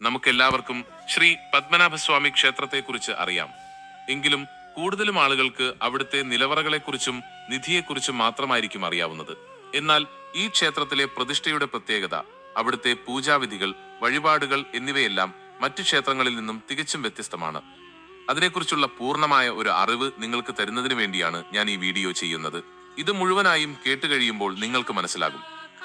നമുക്കെല്ലാവർക്കും ശ്രീ പത്മനാഭസ്വാമി ക്ഷേത്രത്തെക്കുറിച്ച് അറിയാം. എങ്കിലും കൂടുതലും ആളുകൾക്ക് അവിടുത്തെ നിലവറകളെക്കുറിച്ചും നിധിയെക്കുറിച്ചും മാത്രമായിരിക്കും അറിയാവുന്നത്. എന്നാൽ ഈ ക്ഷേത്രത്തിലെ പ്രതിഷ്ഠയുടെ പ്രത്യേകത അവിടുത്തെ പൂജാവിധികൾ വഴിപാടുകൾ എന്നിവയെല്ലാം മറ്റു ക്ഷേത്രങ്ങളിൽ നിന്നും തികച്ചും വ്യത്യസ്തമാണ്. അതിനെക്കുറിച്ചുള്ള പൂർണമായ ഒരു അറിവ് നിങ്ങൾക്ക് തരുന്നതിന് വേണ്ടിയാണ് ഞാൻ ഈ വീഡിയോ ചെയ്യുന്നത്. ഇത് മുഴുവനായും കേട്ടുകഴിയുമ്പോൾ നിങ്ങൾക്ക് മനസ്സിലാകും.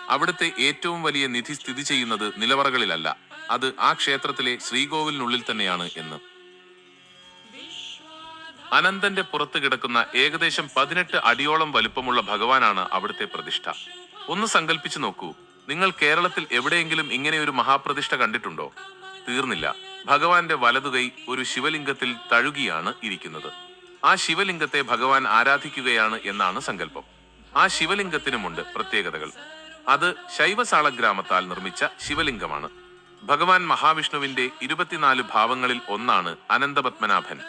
അവിടുത്തെ ഏറ്റവും വലിയ നിധി സ്ഥിതി ചെയ്യുന്നത് നിലവറകളിലല്ല അത് ആ ക്ഷേത്രത്തിലെ ശ്രീകോവിലിനുള്ളിൽ തന്നെയാണ് എന്ന്. അനന്തന്റെ പുറത്ത് കിടക്കുന്ന ഏകദേശം പതിനെട്ട് അടിയോളം വലുപ്പമുള്ള ഭഗവാനാണ് അവിടുത്തെ പ്രതിഷ്ഠ. ഒന്ന് സങ്കല്പിച്ചു നോക്കൂ നിങ്ങൾ കേരളത്തിൽ എവിടെയെങ്കിലും ഇങ്ങനെ ഒരു മഹാപ്രതിഷ്ഠ കണ്ടിട്ടുണ്ടോ? തീർന്നില്ല. ഭഗവാന്റെ വലതുകൈ ഒരു ശിവലിംഗത്തിൽ തഴുകിയാണ് ഇരിക്കുന്നത്. ആ ശിവലിംഗത്തെ ഭഗവാൻ ആരാധിക്കുകയാണ് എന്നാണ് സങ്കല്പം. ആ ശിവലിംഗത്തിനുമുണ്ട് പ്രത്യേകതകൾ. അത് ശൈവസാള ഗ്രാമത്താൽ നിർമ്മിച്ച ശിവലിംഗമാണ്. ഭഗവാൻ മഹാവിഷ്ണുവിന്റെ ഇരുപത്തിനാല് ഭാവങ്ങളിൽ ഒന്നാണ് അനന്തപത്മനാഭൻ.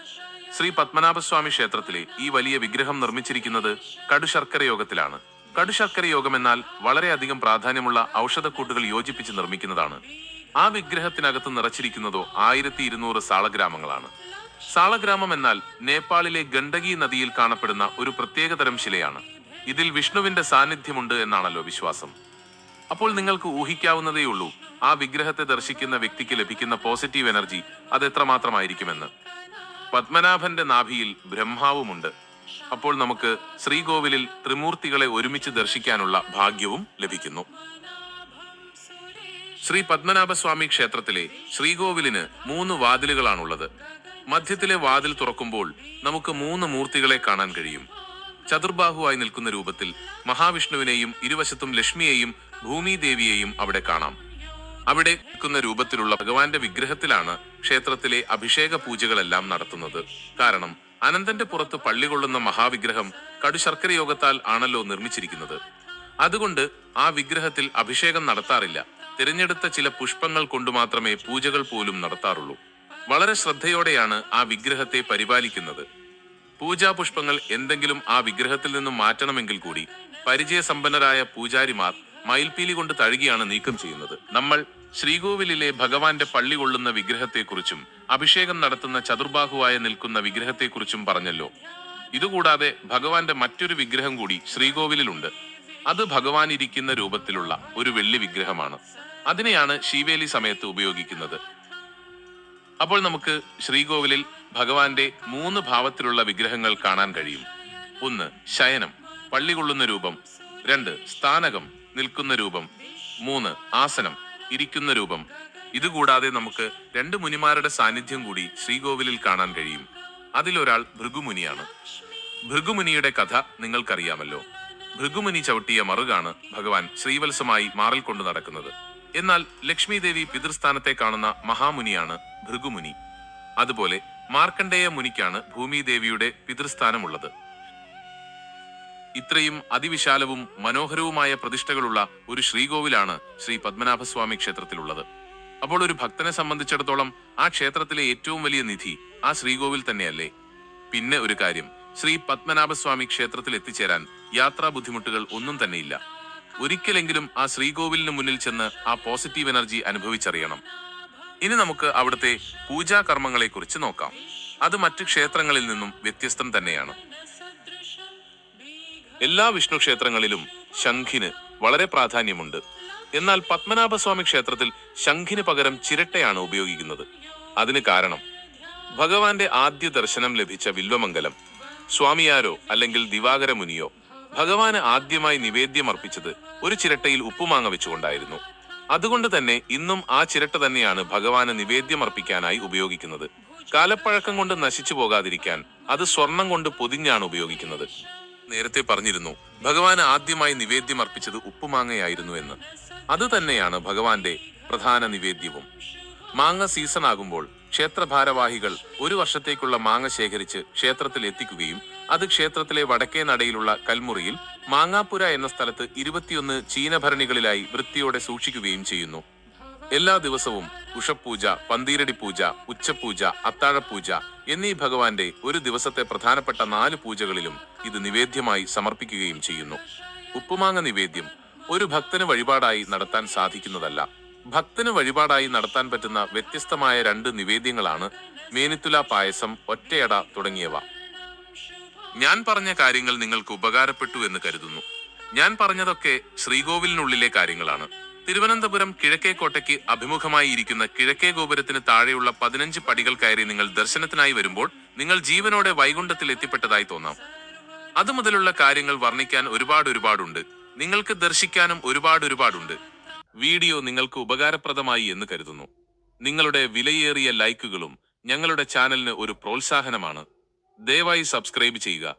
ശ്രീ പത്മനാഭസ്വാമി ക്ഷേത്രത്തിലെ ഈ വലിയ വിഗ്രഹം നിർമ്മിച്ചിരിക്കുന്നത് കടുശർക്കര യോഗത്തിലാണ്. കടുശർക്കര യോഗം എന്നാൽ വളരെയധികം പ്രാധാന്യമുള്ള ഔഷധക്കൂട്ടുകൾ യോജിപ്പിച്ച് നിർമ്മിക്കുന്നതാണ്. ആ വിഗ്രഹത്തിനകത്ത് നിറച്ചിരിക്കുന്നതോ ആയിരത്തി ഇരുന്നൂറ് സാളഗ്രാമങ്ങളാണ്. സാളഗ്രാമം എന്നാൽ നേപ്പാളിലെ ഗണ്ഡകി നദിയിൽ കാണപ്പെടുന്ന ഒരു പ്രത്യേകതരം ശിലയാണ്. ഇതിൽ വിഷ്ണുവിന്റെ സാന്നിധ്യമുണ്ട് എന്നാണല്ലോ വിശ്വാസം. അപ്പോൾ നിങ്ങൾക്ക് ഊഹിക്കാവുന്നതേയുള്ളൂ. ആ വിഗ്രഹത്തെ ദർശിക്കുന്ന വ്യക്തിക്ക് ലഭിക്കുന്ന പോസിറ്റീവ് എനർജി അത് എത്രമാത്രമായിരിക്കുമെന്ന്. പത്മനാഭന്റെ നാഭിയിൽ ബ്രഹ്മാവുമുണ്ട്. അപ്പോൾ നമുക്ക് ശ്രീകോവിലിൽ ത്രിമൂർത്തികളെ ഒരുമിച്ച് ദർശിക്കാനുള്ള ഭാഗ്യവും ലഭിക്കുന്നു. ശ്രീ പത്മനാഭസ്വാമി ക്ഷേത്രത്തിലെ ശ്രീകോവിലിന് മൂന്ന് വാതിലുകളാണുള്ളത്. മധ്യത്തിലെ വാതിൽ തുറക്കുമ്പോൾ നമുക്ക് മൂന്ന് മൂർത്തികളെ കാണാൻ കഴിയും. ചതുർബാഹുവായി നിൽക്കുന്ന രൂപത്തിൽ മഹാവിഷ്ണുവിനെയും ഇരുവശത്തും ലക്ഷ്മിയെയും ഭൂമിദേവിയെയും അവിടെ കാണാം. അവിടെ നിൽക്കുന്ന രൂപത്തിലുള്ള ഭഗവാന്റെ വിഗ്രഹത്തിലാണ് ക്ഷേത്രത്തിലെ അഭിഷേക പൂജകളെല്ലാം നടത്തുന്നത്. കാരണം അനന്തന്റെ പുറത്ത് പള്ളികൊള്ളുന്ന മഹാവിഗ്രഹം കടുശർക്കര യോഗത്താൽ ആണല്ലോ നിർമ്മിച്ചിരിക്കുന്നത്. അതുകൊണ്ട് ആ വിഗ്രഹത്തിൽ അഭിഷേകം നടത്താറില്ല. തിരഞ്ഞെടുത്ത ചില പുഷ്പങ്ങൾ കൊണ്ട് മാത്രമേ പൂജകൾ പോലും നടത്താറുള്ളൂ. വളരെ ശ്രദ്ധയോടെയാണ് ആ വിഗ്രഹത്തെ പരിപാലിക്കുന്നത്. പൂജാപുഷ്പങ്ങൾ എന്തെങ്കിലും ആ വിഗ്രഹത്തിൽ നിന്നും മാറ്റണമെങ്കിൽ കൂടി പരിചയസമ്പന്നരായ പൂജാരിമാർ മയിൽപീലി കൊണ്ട് തഴുകിയാണ് നീക്കം ചെയ്യുന്നത്. നമ്മൾ ശ്രീകോവിലിലെ ഭഗവാന്റെ പള്ളി കൊള്ളുന്ന വിഗ്രഹത്തെക്കുറിച്ചും അഭിഷേകം നടത്തുന്ന ചതുർബാഹുവായ നിൽക്കുന്ന വിഗ്രഹത്തെക്കുറിച്ചും പറഞ്ഞല്ലോ. ഇതുകൂടാതെ ഭഗവാന്റെ മറ്റൊരു വിഗ്രഹം കൂടി ശ്രീകോവിലിലുണ്ട്. അത് ഭഗവാൻ ഇരിക്കുന്ന രൂപത്തിലുള്ള ഒരു വെള്ളി വിഗ്രഹമാണ്. അതിനെയാണ് ശീവേലി സമയത്ത് ഉപയോഗിക്കുന്നത്. അപ്പോൾ നമുക്ക് ശ്രീകോവിലിൽ ഭഗവാന്റെ മൂന്ന് ഭാവത്തിലുള്ള വിഗ്രഹങ്ങൾ കാണാൻ കഴിയും. ഒന്ന് ശയനം. പള്ളി കൊള്ളുന്ന രൂപം. രണ്ട് സ്ഥാനകം. നിൽക്കുന്ന രൂപം. മൂന്ന് ആസനം ഇരിക്കുന്ന രൂപം. ഇതുകൂടാതെ നമുക്ക് രണ്ട് മുനിമാരുടെ സാന്നിധ്യം കൂടി ശ്രീകോവിലിൽ കാണാൻ കഴിയും. അതിലൊരാൾ ഭൃഗുമുനിയാണ്. ഭൃഗുമുനിയുടെ കഥ നിങ്ങൾക്കറിയാമല്ലോ. ഭൃഗുമുനി ചവിട്ടിയ മറുകാണ് ഭഗവാൻ ശ്രീവത്സമായി മാറിൽ കൊണ്ടു നടക്കുന്നത്. എന്നാൽ ലക്ഷ്മി ദേവി പിതൃസ്ഥാനത്തെ കാണുന്ന മഹാമുനിയാണ് ഭൃഗുമുനി. അതുപോലെ മാർക്കണ്ഡേയ മുനിക്കാണ് ഭൂമിദേവിയുടെ പിതൃസ്ഥാനമുള്ളത്. ഇത്രയും അതിവിശാലവും മനോഹരവുമായ പ്രതിഷ്ഠകളുള്ള ഒരു ശ്രീകോവിലാണ് ശ്രീ പത്മനാഭസ്വാമി ക്ഷേത്രത്തിലുള്ളത്. അപ്പോൾ ഒരു ഭക്തനെ സംബന്ധിച്ചിടത്തോളം ആ ക്ഷേത്രത്തിലെ ഏറ്റവും വലിയ നിധി ആ ശ്രീകോവിൽ തന്നെയല്ലേ? പിന്നെ ഒരു കാര്യം ശ്രീ പത്മനാഭസ്വാമി ക്ഷേത്രത്തിൽ എത്തിച്ചേരാൻ യാത്രാ ബുദ്ധിമുട്ടുകൾ ഒന്നും തന്നെയില്ല. ഒരിക്കലെങ്കിലും ആ ശ്രീകോവിലിന് മുന്നിൽ ചെന്ന് ആ പോസിറ്റീവ് എനർജി അനുഭവിച്ചറിയണം. ഇനി നമുക്ക് അവിടുത്തെ പൂജാകർമ്മങ്ങളെ കുറിച്ച് നോക്കാം. അത് മറ്റു ക്ഷേത്രങ്ങളിൽ നിന്നും വ്യത്യസ്തം തന്നെയാണ്. എല്ലാ വിഷ്ണു ക്ഷേത്രങ്ങളിലും ശംഖിന് വളരെ പ്രാധാന്യമുണ്ട്. എന്നാൽ പത്മനാഭസ്വാമി ക്ഷേത്രത്തിൽ ശംഖിന് പകരം ചിരട്ടയാണ് ഉപയോഗിക്കുന്നത്. അതിന് കാരണം ഭഗവാന്റെ ആദ്യ ദർശനം ലഭിച്ച വില്വമംഗലം സ്വാമിയാരോ അല്ലെങ്കിൽ ദിവാകര മുനിയോ ഭഗവാന് ആദ്യമായി നിവേദ്യമർപ്പിച്ചത് ഒരു ചിരട്ടയിൽ ഉപ്പുമാങ്ങ വെച്ചുകൊണ്ടായിരുന്നു. അതുകൊണ്ട് തന്നെ ഇന്നും ആ ചിരട്ട തന്നെയാണ് ഭഗവാന് നിവേദ്യമർപ്പിക്കാനായി ഉപയോഗിക്കുന്നത്. കാലപ്പഴക്കം കൊണ്ട് നശിച്ചു പോകാതിരിക്കാൻ അത് സ്വർണം കൊണ്ട് പൊതിഞ്ഞാണ് ഉപയോഗിക്കുന്നത്. നേരത്തെ പറഞ്ഞിരുന്നു ഭഗവാൻ ആദ്യമായി നിവേദ്യം അർപ്പിച്ചത് ഉപ്പുമാങ്ങയായിരുന്നു എന്ന്. അത് തന്നെയാണ് ഭഗവാന്റെ പ്രധാന നിവേദ്യവും. മാങ്ങ സീസൺ ആകുമ്പോൾ ക്ഷേത്ര ഭാരവാഹികൾ ഒരു വർഷത്തേക്കുള്ള മാങ്ങ ശേഖരിച്ച് ക്ഷേത്രത്തിൽ എത്തിക്കുകയും അത് ക്ഷേത്രത്തിലെ വടക്കേ നടയിലുള്ള കൽമുറിയിൽ മാങ്ങാപ്പുര എന്ന സ്ഥലത്ത് ഇരുപത്തിയൊന്ന് ചീനഭരണികളിലായി വൃത്തിയോടെ സൂക്ഷിക്കുകയും ചെയ്യുന്നു. എല്ലാ ദിവസവും ഉഷപൂജ പന്തീരടി പൂജ ഉച്ചപൂജ അത്താഴപൂജ എന്നീ ഭഗവാന്റെ ഒരു ദിവസത്തെ പ്രധാനപ്പെട്ട നാല് പൂജകളിലും ഇത് നിവേദ്യമായി സമർപ്പിക്കുകയും ചെയ്യുന്നു. ഉപ്പുമാങ്ങ നിവേദ്യം ഒരു ഭക്തന് വഴിപാടായി നടത്താൻ സാധിക്കുന്നതല്ല. ഭക്തന് വഴിപാടായി നടത്താൻ പറ്റുന്ന വ്യത്യസ്തമായ രണ്ട് നിവേദ്യങ്ങളാണ് മേനിത്തുല പായസം ഒറ്റയട തുടങ്ങിയവ. ഞാൻ പറഞ്ഞ കാര്യങ്ങൾ നിങ്ങൾക്ക് ഉപകാരപ്പെട്ടു എന്ന് കരുതുന്നു. ഞാൻ പറഞ്ഞതൊക്കെ ശ്രീകോവിലിനുള്ളിലെ കാര്യങ്ങളാണ്. തിരുവനന്തപുരം കിഴക്കേക്കോട്ടയ്ക്ക് അഭിമുഖമായി ഇരിക്കുന്ന കിഴക്കേ ഗോപുരത്തിന് താഴെയുള്ള പതിനഞ്ച് പടികൾ കയറി നിങ്ങൾ ദർശനത്തിനായി വരുമ്പോൾ നിങ്ങൾ ജീവനോടെ വൈകുണ്ഠത്തിൽ എത്തിപ്പെട്ടതായി തോന്നാം. അതുമുതലുള്ള കാര്യങ്ങൾ വർണിക്കാൻ ഒരുപാട് ഒരുപാടുണ്ട്. നിങ്ങൾക്ക് ദർശിക്കാനും ഒരുപാട് ഒരുപാടുണ്ട്. വീഡിയോ നിങ്ങൾക്ക് ഉപകാരപ്രദമായി എന്ന് കരുതുന്നു. നിങ്ങളുടെ വിലയേറിയ ലൈക്കുകളും ഞങ്ങളുടെ ചാനലിന് ഒരു പ്രോത്സാഹനമാണ്. ദയവായി സബ്സ്ക്രൈബ് ചെയ്യുക.